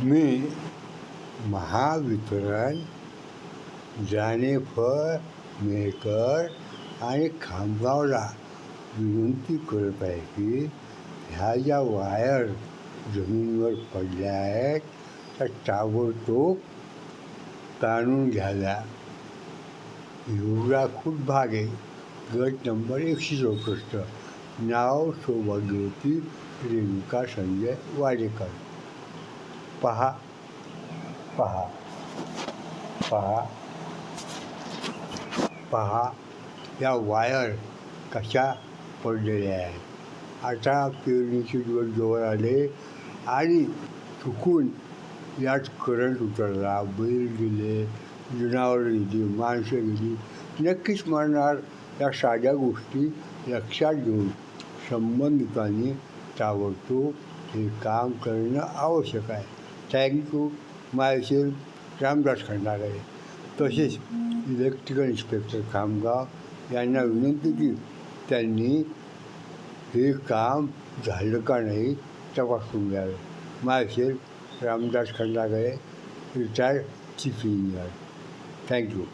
मी महावितरण जानेफर मेहकर आणि खामगावला। विनंती करत आहे की ह्या ज्या वायर जमिनीवर पडल्या आहेत त्या ताबडतोब ताणून घ्याव्या एवढा खूप भाग आहे. गट नंबर एकशे चौसष्ट. नाव सौभाग्यवती रेणुका संजय वाडेकर. पहा पहा पहा पहा या वायर कशा पडलेल्या आहेत. आता पेरणीचे दिवस जवळ आले आणि चुकून यात करंट उतरला बैल गेले जनावरं गेली माणसं गेली. नक्कीच मरणार या साध्या गोष्टी लक्षात घेऊन संबंधितांनी ताबडतोब हे काम करणं आवश्यक आहे. थँक्यू मायसेल रामदास खंडागळे तसेच इलेक्ट्रिकल इन्स्पेक्टर खामगाव यांना विनंती की त्यांनी हे काम झालं का नाही तपासून घ्यावे. Myself Ramdas Khandagale retired chief engineer. Thank you